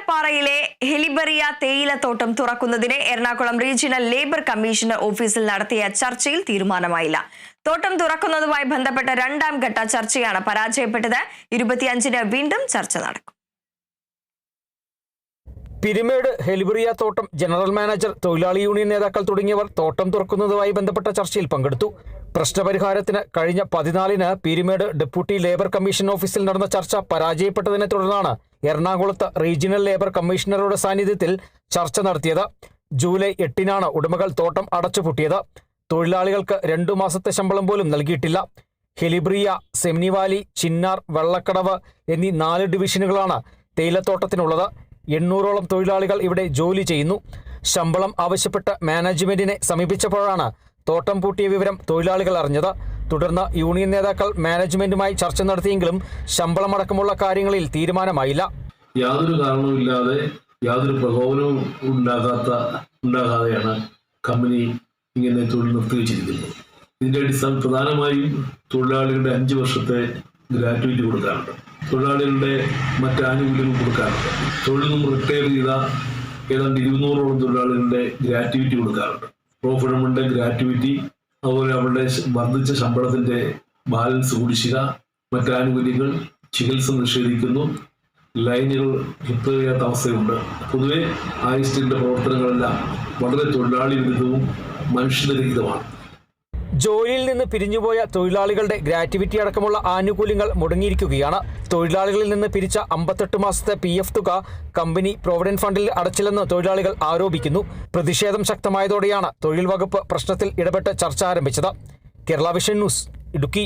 ഏലപ്പാറയിലെ ഹെലിബറിയ തേയിലത്തോട്ടം തുറക്കുന്നതിന് Ernakulam regional labour commissioner ഓഫീസിൽ നടത്തിയ ചർച്ചയിൽ തീരുമാനമായില്ല. തോട്ടം തുറക്കുന്നതുമായി ബന്ധപ്പെട്ട രണ്ടാം ഘട്ട ചർച്ചയാണ് പരാജയപ്പെട്ടത്. ഇരുപത്തിയഞ്ചിന് വീണ്ടും ചർച്ച നടക്കും. പിരിമേട് ഹെലിബറിയ തോട്ടം ജനറൽ മാനേജർ തൊഴിലാളി യൂണിയൻ നേതാക്കൾ തുടങ്ങിയവർ തോട്ടം തുറക്കുന്നതുമായി ബന്ധപ്പെട്ട ചർച്ചയിൽ പങ്കെടുത്തു. പ്രശ്നപരിഹാരത്തിന് കഴിഞ്ഞ പതിനാലിന് പിരിമേട് ഡെപ്യൂട്ടി ലേബർ കമ്മീഷൻ ഓഫീസിൽ നടന്ന ചർച്ച പരാജയപ്പെട്ടതിനെ തുടർന്നാണ് എറണാകുളത്ത് റീജിയണൽ ലേബർ കമ്മീഷണറുടെ സാന്നിധ്യത്തിൽ ചർച്ച നടത്തിയത്. ജൂലൈ എട്ടിനാണ് ഉടമകൾ തോട്ടം അടച്ചുപൂട്ടിയത്. തൊഴിലാളികൾക്ക് രണ്ടു മാസത്തെ ശമ്പളം പോലും നൽകിയിട്ടില്ല. ഹെലിബ്രിയ സെമിനിവാലി ചിന്നാർ വെള്ളക്കടവ് എന്നീ നാല് ഡിവിഷനുകളാണ് തേയിലത്തോട്ടത്തിനുള്ളത്. എണ്ണൂറോളം തൊഴിലാളികൾ ഇവിടെ ജോലി ചെയ്യുന്നു. ശമ്പളം ആവശ്യപ്പെട്ട് മാനേജ്മെന്റിനെ സമീപിച്ചപ്പോഴാണ് തോട്ടം പൂട്ടിയ വിവരം തൊഴിലാളികൾ അറിഞ്ഞത്. തുടർന്ന് യൂണിയൻ നേതാക്കൾ മാനേജ്മെന്റുമായി ചർച്ച നടത്തിയെങ്കിലും ശമ്പളമടക്കമുള്ള കാര്യങ്ങളിൽ തീരുമാനമായില്ല. യാതൊരു കാരണവുമില്ലാതെ യാതൊരു പ്രകോപനവും ഉണ്ടാകാത്ത ഉണ്ടാകാതെയാണ് കമ്പനി ഇങ്ങനെ തൊഴിൽ നിർത്തിവെച്ചിരിക്കുന്നത്. ഇതിന്റെ അടിസ്ഥാനം പ്രധാനമായും തൊഴിലാളികളുടെ അഞ്ച് വർഷത്തെ ഗ്രാറ്റുവിറ്റി കൊടുക്കാറുണ്ട് തൊഴിലാളികളുടെ മറ്റ് ആനുകൂല്യങ്ങൾ കൊടുക്കാറുണ്ട് തൊഴിൽ നിന്നും റിട്ടയർ ചെയ്ത ഏതാണ്ട് ഇരുന്നൂറോളം തൊഴിലാളികളുടെ ഗ്രാറ്റുവിറ്റി കൊടുക്കാറുണ്ട് പ്രോഫിഡമിന്റെ ഗ്രാറ്റുവിറ്റി. അതുപോലെ അവരുടെ വർദ്ധിച്ച ശമ്പളത്തിന്റെ ബാലൻസ് കുടിശ്ശിക മറ്റാനുകൂല്യങ്ങൾ ചികിത്സ നിഷേധിക്കുന്നു. ലൈനുകൾ ചെയ്യാത്ത അവസ്ഥയുണ്ട്. പൊതുവെ ആയിസ്റ്റിന്റെ പ്രവർത്തനങ്ങളെല്ലാം വളരെ തൊഴിലാളി വിരുദ്ധവും മനുഷ്യരഹിതമാണ് ജോലിയിൽ നിന്ന് പിരിഞ്ഞുപോയ തൊഴിലാളികളുടെ ഗ്രാറ്റുവിറ്റി അടക്കമുള്ള ആനുകൂല്യങ്ങൾ മുടങ്ങിയിരിക്കുകയാണ്. തൊഴിലാളികളിൽ നിന്ന് പിരിച്ച അമ്പത്തെട്ട് മാസത്തെ പി എഫ് തുക കമ്പനി പ്രൊവിഡന്റ് ഫണ്ടിൽ അടച്ചില്ലെന്ന് തൊഴിലാളികൾ ആരോപിക്കുന്നു. പ്രതിഷേധം ശക്തമായതോടെയാണ് തൊഴിൽ വകുപ്പ് പ്രശ്നത്തിൽ ഇടപെട്ട് ചർച്ച ആരംഭിച്ചത്. Kerala Vision News Idukki.